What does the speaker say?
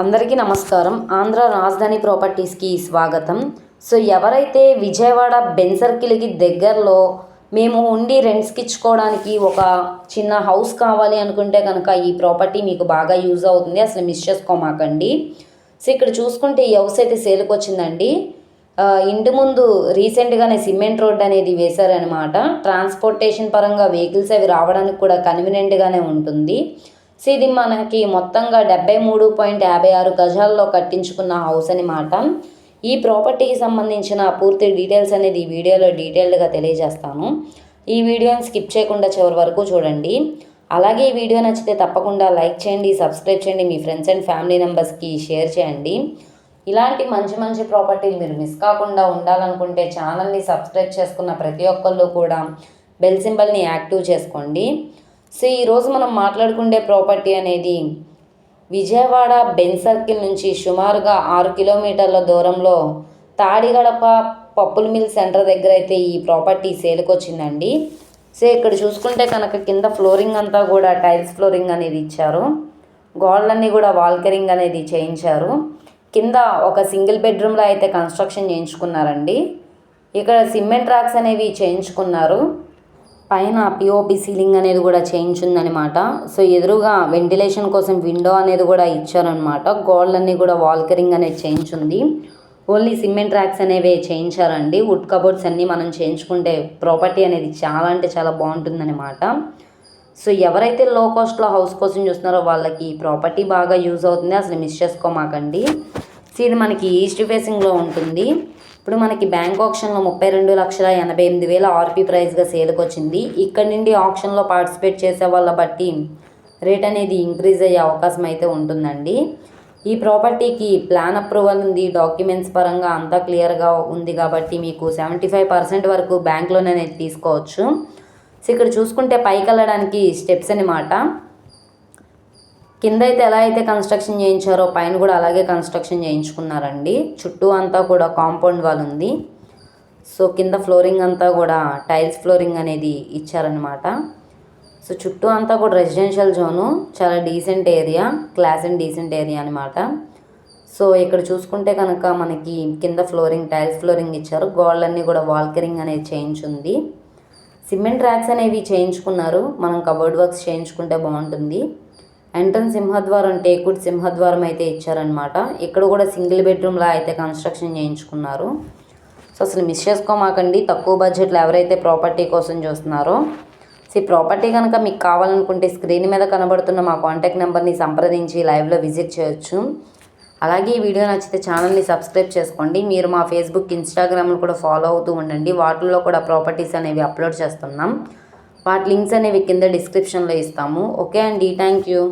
అందరికీ నమస్కారం. ఆంధ్ర రాజధాని ప్రాపర్టీస్కి స్వాగతం. సో ఎవరైతే విజయవాడ బెన్ సర్కిల్కి దగ్గరలో మేము ఉండి రెంట్స్కి ఇచ్చుకోవడానికి ఒక చిన్న హౌస్ కావాలి అనుకుంటే కనుక ఈ ప్రాపర్టీ మీకు బాగా యూజ్ అవుతుంది. అసలు మిస్ చేసుకోమాకండి. సో ఇక్కడ చూసుకుంటే ఈ హౌస్ అయితే సేల్కి వచ్చిందండి. ఇంటి ముందు రీసెంట్గానే సిమెంట్ రోడ్ అనేది వేశారనమాట ట్రాన్స్పోర్టేషన్ పరంగా వెహికల్స్ అవి రావడానికి కూడా కన్వీనియంట్గానే ఉంటుంది. సో ఇది మనకి మొత్తంగా డెబ్బై మూడు పాయింట్ యాభై ఆరు గజాల్లో కట్టించుకున్న హౌస్ అనమాట ఈ ప్రాపర్టీకి సంబంధించిన పూర్తి డీటెయిల్స్ అనేది ఈ వీడియోలో డీటెయిల్డ్గా తెలియజేస్తాను. ఈ వీడియోని స్కిప్ చేయకుండా చివరి వరకు చూడండి. అలాగే ఈ వీడియో నచ్చితే తప్పకుండా లైక్ చేయండి సబ్స్క్రైబ్ చేయండి మీ ఫ్రెండ్స్ అండ్ ఫ్యామిలీ మెంబర్స్కి షేర్ చేయండి. ఇలాంటి మంచి మంచి ప్రాపర్టీలు మీరు మిస్ కాకుండా ఉండాలనుకుంటే ఛానల్ని సబ్స్క్రైబ్ చేసుకున్న ప్రతి ఒక్కళ్ళు కూడా బెల్ సింబల్ని యాక్టివ్ చేసుకోండి. సో ఈరోజు మనం మాట్లాడుకునే ప్రాపర్టీ అనేది విజయవాడ బెన్ సర్కిల్ నుంచి సుమారుగా ఆరు కిలోమీటర్ల దూరంలో తాడిగడప పప్పుల మిల్ సెంటర్ దగ్గర అయితే ఈ ప్రాపర్టీ సేల్కి వచ్చిందండి. సో ఇక్కడ చూసుకుంటే కనుక కింద ఫ్లోరింగ్ అంతా కూడా టైల్స్ ఫ్లోరింగ్ అనేది ఇచ్చారు. గోడలన్నీ కూడా వాల్కరింగ్ అనేది చేయించారు. కింద ఒక సింగిల్ బెడ్రూమ్లో అయితే కన్స్ట్రక్షన్ చేయించుకున్నారండి. ఇక్కడ సిమెంట్ రాక్స్ అనేవి చేయించుకున్నారు. పైన పిఓపి సీలింగ్ అనేది కూడా చేయించిందనమాట సో ఎదురుగా వెంటిలేషన్ కోసం విండో అనేది కూడా ఇచ్చారనమాట గోడలన్నీ కూడా వాల్కరింగ్ అనేది చేయించుంది ఓన్లీ సిమెంట్ ర్యాక్స్ అనేవి చేయించారండి వుడ్ కబోర్డ్స్ అన్నీ మనం చేయించుకుంటే ప్రాపర్టీ అనేది చాలా అంటే చాలా బాగుంటుందన్నమాట. సో ఎవరైతే లో కాస్ట్లో హౌస్ కోసం చూస్తున్నారో వాళ్ళకి ఈ ప్రాపర్టీ బాగా యూజ్ అవుతుంది. అసలు మిస్ చేసుకోమాకండి. సో ఇది మనకి ఈస్ట్ ఫేసింగ్లో ఉంటుంది. ఇప్పుడు మనకి బ్యాంక్ ఆప్షన్లో ముప్పై రెండు లక్షల ఎనభై ఎనిమిది వేల ఆర్పీ ప్రైస్గా సేల్కి వచ్చింది ఇక్కడ నుండి ఆప్షన్లో పార్టిసిపేట్ చేసే వాళ్ళ బట్టి రేట్ అనేది ఇంక్రీజ్ అయ్యే అవకాశం అయితే ఉంటుందండి. ఈ ప్రాపర్టీకి ప్లాన్ అప్రూవల్ ఉంది. డాక్యుమెంట్స్ పరంగా అంతా క్లియర్గా ఉంది కాబట్టి మీకు సెవెంటీ ఫైవ్ పర్సెంట్ వరకు బ్యాంక్ లోన్ అనేది తీసుకోవచ్చు. సో ఇక్కడ చూసుకుంటే పైకి వెళ్ళడానికి స్టెప్స్ అనమాట కింద అయితే ఎలా అయితే కన్స్ట్రక్షన్ చేయించారో పైన కూడా అలాగే కన్స్ట్రక్షన్ చేయించుకున్నారండి. చుట్టూ అంతా కూడా కాంపౌండ్ వాల్ ఉంది. సో కింద ఫ్లోరింగ్ అంతా కూడా టైల్స్ ఫ్లోరింగ్ అనేది ఇచ్చారనమాట సో చుట్టూ అంతా కూడా రెసిడెన్షియల్ జోను చాలా decent area class and decent area అనమాట సో ఇక్కడ చూసుకుంటే కనుక మనకి కింద ఫ్లోరింగ్ టైల్స్ ఫ్లోరింగ్ ఇచ్చారు. గోడలన్నీ కూడా వాల్కరింగ్ అనేది చేయించుంది. సిమెంట్ ర్యాక్స్ అనేవి చేయించుకున్నారు. మనం కబోర్డ్ వర్క్స్ చేయించుకుంటే బాగుంటుంది. ఎంట్రన్స్ సింహద్వారం టేకుడ్ సింహద్వారం అయితే ఇచ్చారనమాట ఇక్కడ కూడా సింగిల్ బెడ్రూమ్లా అయితే కన్స్ట్రక్షన్ చేయించుకున్నారు. సో అసలు మిస్ చేసుకోమాకండి. తక్కువ బడ్జెట్లో ఎవరైతే ప్రాపర్టీ కోసం చూస్తున్నారో. సో ఈ ప్రాపర్టీ కనుక మీకు కావాలనుకుంటే స్క్రీన్ మీద కనబడుతున్న మా కాంటాక్ట్ నెంబర్ని సంప్రదించి లైవ్లో విజిట్ చేయొచ్చు. అలాగే ఈ వీడియో నచ్చితే ఛానల్ని సబ్స్క్రైబ్ చేసుకోండి. మీరు మా ఫేస్బుక్ ఇన్స్టాగ్రామ్లో కూడా ఫాలో అవుతూ ఉండండి. వాటిల్లో కూడా ప్రాపర్టీస్ అనేవి అప్లోడ్ చేస్తున్నాం. వాటి లింక్స్ అనేవి కింద డిస్క్రిప్షన్లో ఇస్తాము. ఓకే అండి థ్యాంక్ యూ